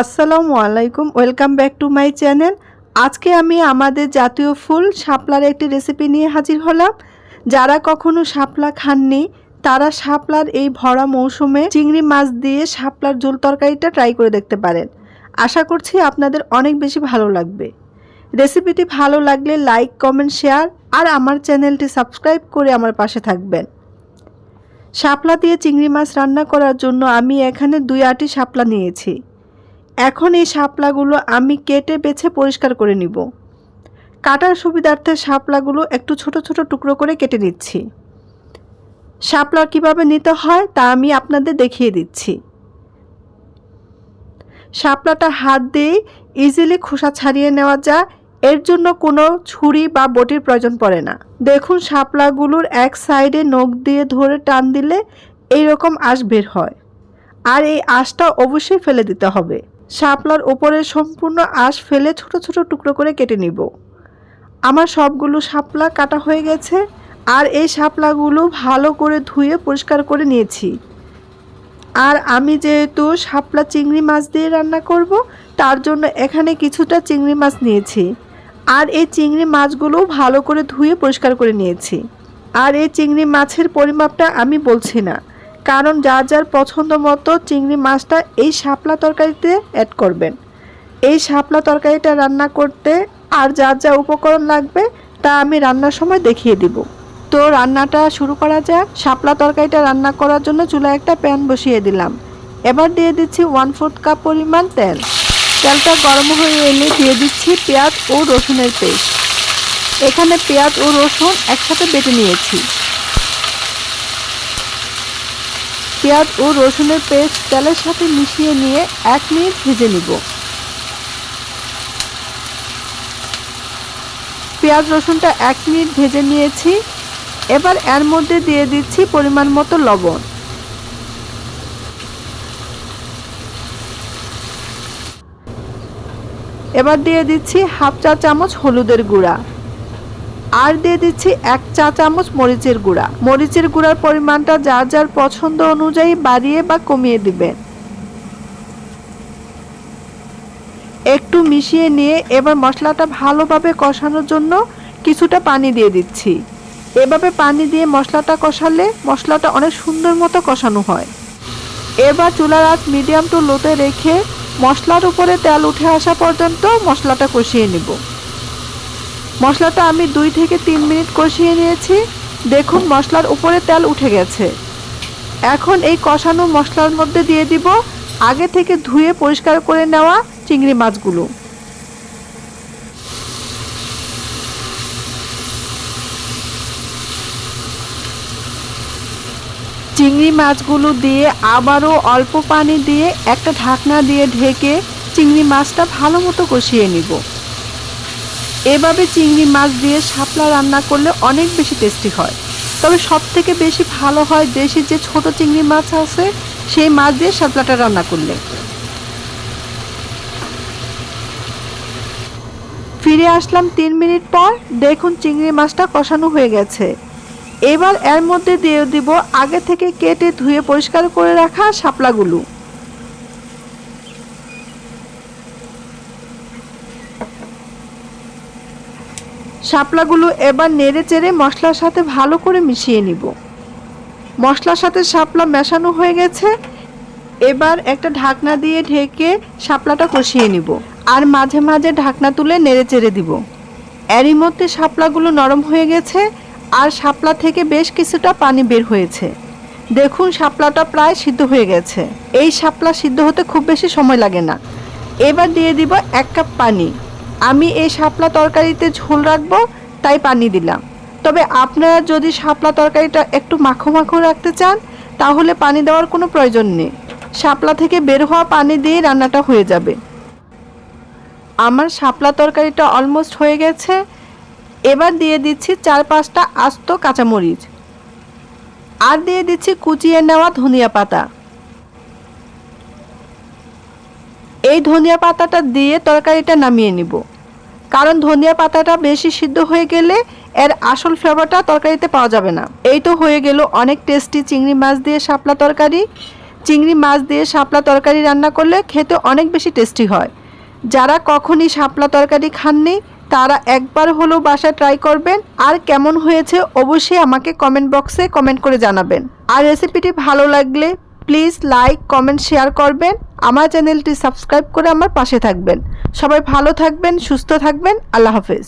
আসসালামু আলাইকুম, welcome back to my channel. আজকে আমি আমাদের জাতীয় ফুল শাপলার একটি রেসিপি নিয়ে হাজির হলাম। যারা কখনো শাপলা খাননি, তারা শাপলার এই ভরা মৌসুমে চিংড়ি মাছ দিয়ে শাপলার ঝোল তরকারিটা ট্রাই করে দেখতে পারেন। আশা করছি আপনাদের অনেক বেশি ভালো লাগবে। রেসিপিটি ভালো লাগলে লাইক, কমেন্ট, শেয়ার আর আমার চ্যানেলটি সাবস্ক্রাইব করে আমার পাশে থাকবেন। শাপলা দিয়ে চিংড়ি মাছ রান্না করার জন্য আমি এখানে দুই আটি শাপলা নিয়েছি। এখন এই শাপলাগুলো আমি কেটে বেছে পরিষ্কার করে নিব। কাটার সুবিধার্থে শাপলাগুলো একটু ছোট ছোট টুকরো করে কেটে নিচ্ছি। শাপলা কীভাবে নিতে হয় তা আমি আপনাদের দেখিয়ে দিচ্ছি। শাপলাটা হাত দিয়ে ইজিলি খোসা ছাড়িয়ে নেওয়া যায়। এর জন্য কোনো ছুরি বা বটির প্রয়োজন পড়ে না। দেখুন, শাপলাগুলোর এক সাইডে নখ দিয়ে ধরে টান দিলে এই রকম আঁশ বের হয়। আর এই আঁশটা অবশ্যই ফেলে দিতে হবে। শাপলার ওপরের সম্পূর্ণ আঁশ ফেলে ছোট ছোট টুকরো করে কেটে নিব। আমার সবগুলো শাপলা কাটা হয়ে গেছে আর এই শাপলাগুলো ভালো করে ধুয়ে পরিষ্কার করে নিয়েছি। আর আমি যেহেতু শাপলা চিংড়ি মাছ দিয়ে রান্না করব, তার জন্য এখানে কিছুটা চিংড়ি মাছ নিয়েছি। আর এই চিংড়ি মাছগুলো ভালো করে ধুয়ে পরিষ্কার করে নিয়েছি। আর এই চিংড়ি মাছের পরিমাপটা আমি বলছি না। কারণ যার যার পছন্দ মতো চিংড়ি মাছটা এই শাপলা তরকারিতে অ্যাড করবেন। এই শাপলা তরকারিটা রান্না করতে আর যার যা উপকরণ লাগবে তা আমি রান্নার সময় দেখিয়ে দিব। তো রান্নাটা শুরু করা যাক। শাপলা তরকারিটা রান্না করার জন্য চুলায় একটা প্যান বসিয়ে দিলাম। এবার দিয়ে দিচ্ছি ওয়ান ফোর্থ কাপ পরিমাণ তেল। তেলটা গরম হয়ে এলে দিয়ে দিচ্ছি পেঁয়াজ ও রসুনের পেস্ট। এখানে পেঁয়াজ ও রসুন একসাথে বেটে নিয়েছি। পেঁয়াজ ও রসুনের পেস্ট তেলের সাথে মিশিয়ে নিয়ে এক মিনিট ভেজে নিব। পেঁয়াজ রসুনটা এক মিনিট ভেজে নিয়েছি। এবার এর মধ্যে দিয়ে দিচ্ছি পরিমাণ মতো লবণ। এবার দিয়ে দিচ্ছি হাফ চা চামচ হলুদের গুঁড়া। আর দিয়ে দিচ্ছি এক চা চামচ মরিচের গুঁড়া। মরিচের গুঁড়ার পরিমাণটা যার যার পছন্দ অনুযায়ী বাড়িয়ে বা কমিয়ে দিবেন। একটু মিশিয়ে নিয়ে এবার মশলাটা ভালোভাবে কষানোর জন্য কিছুটা পানি দিয়ে দিচ্ছি। এভাবে পানি দিয়ে মশলাটা কষালে মশলাটা অনেক সুন্দর মতো কষানো হয়। এবার চুলার আঁচ মিডিয়াম টু লোতে রেখে মশলার উপরে তেল উঠে আসা পর্যন্ত মশলাটা কষিয়ে নিব। মশলাটা আমি দুই থেকে তিন মিনিট কষিয়ে নিয়েছি। দেখুন, মশলার উপরে তেল উঠে গেছে। এখন এই কষানো মশলার মধ্যে দিয়ে দিব আগে থেকে ধুয়ে পরিষ্কার করে নেওয়া চিংড়ি মাছগুলো। চিংড়ি মাছগুলো দিয়ে আবারও অল্প পানি দিয়ে একটা ঢাকনা দিয়ে ঢেকে চিংড়ি মাছটা ভালো মতো কষিয়ে নিব। এভাবে চিংড়ি মাছ দিয়ে শাপলা রান্না করলে অনেক বেশি টেস্টি হয়। তবে সব থেকে বেশি ভালো হয় দেশি যে ছোট চিংড়ি মাছ আছে, সেই মাছ দিয়ে শাপলাটা রান্না করলে। ফিরে আসলাম তিন মিনিট পর, দেখুন চিংড়ি মাছটা কষানো হয়ে গেছে। এবার এর মধ্যে দিয়ে দিব আগে থেকে কেটে ধুয়ে পরিষ্কার করে রাখা শাপলাগুলো। শাপলাগুলো এবার নেড়ে চেড়ে মশলার সাথে ভালো করে মিশিয়ে নিব। মশলার সাথে শাপলা মেশানো হয়ে গেছে। এবার একটা ঢাকনা দিয়ে ঢেকে শাপলাটা কষিয়ে নিব আর মাঝে মাঝে ঢাকনা তুলে নেড়ে চেড়ে দিব। এরই মধ্যে শাপলাগুলো নরম হয়ে গেছে আর শাপলা থেকে বেশ কিছুটা পানি বের হয়েছে। দেখুন শাপলাটা প্রায় সিদ্ধ হয়ে গেছে। এই শাপলা সিদ্ধ হতে খুব বেশি সময় লাগে না। এবার দিয়ে দিব এক কাপ পানি। আমি এই শাপলা তরকারিতে ঝোল রাখব, তাই পানি দিলাম। তবে আপনারা যদি শাপলা তরকারিটা একটু মাখো মাখো রাখতে চান, তাহলে পানি দেওয়ার কোনো প্রয়োজন নেই। শাপলা থেকে বের হওয়া পানি দিয়ে রান্নাটা হয়ে যাবে। আমার শাপলা তরকারিটা অলমোস্ট হয়ে গেছে। এবার দিয়ে দিচ্ছি চার পাঁচটা আস্ত কাঁচামরিচ। আর দিয়ে দিচ্ছি কুচিয়ে নেওয়া ধনিয়া পাতা। এই ধনিয়া পাতাটা দিয়ে তরকারিটা নামিয়ে নিব। কারণ ধনিয়া পাতাটা বেশি সিদ্ধ হয়ে গেলে এর আসল ফ্লেভারটা তরকারিতে পাওয়া যাবে না। এই তো হয়ে গেল অনেক টেস্টি চিংড়ি মাছ দিয়ে শাপলা তরকারি। চিংড়ি মাছ দিয়ে শাপলা তরকারি রান্না করলে খেতে অনেক বেশি টেস্টি হয়। যারা কখনই শাপলা তরকারি খাননি, তারা একবার হলেও বাসায় ট্রাই করবেন। আর কেমন হয়েছে অবশ্যই আমাকে কমেন্ট বক্সে কমেন্ট করে জানাবেন। আর রেসিপিটি ভালো লাগলে প্লিজ লাইক কমেন্ট শেয়ার করবেন। আমার চ্যানেলটি সাবস্ক্রাইব করে আমার পাশে থাকবেন। সবাই ভালো থাকবেন সুস্থ থাকবেন। আল্লাহ হাফেজ।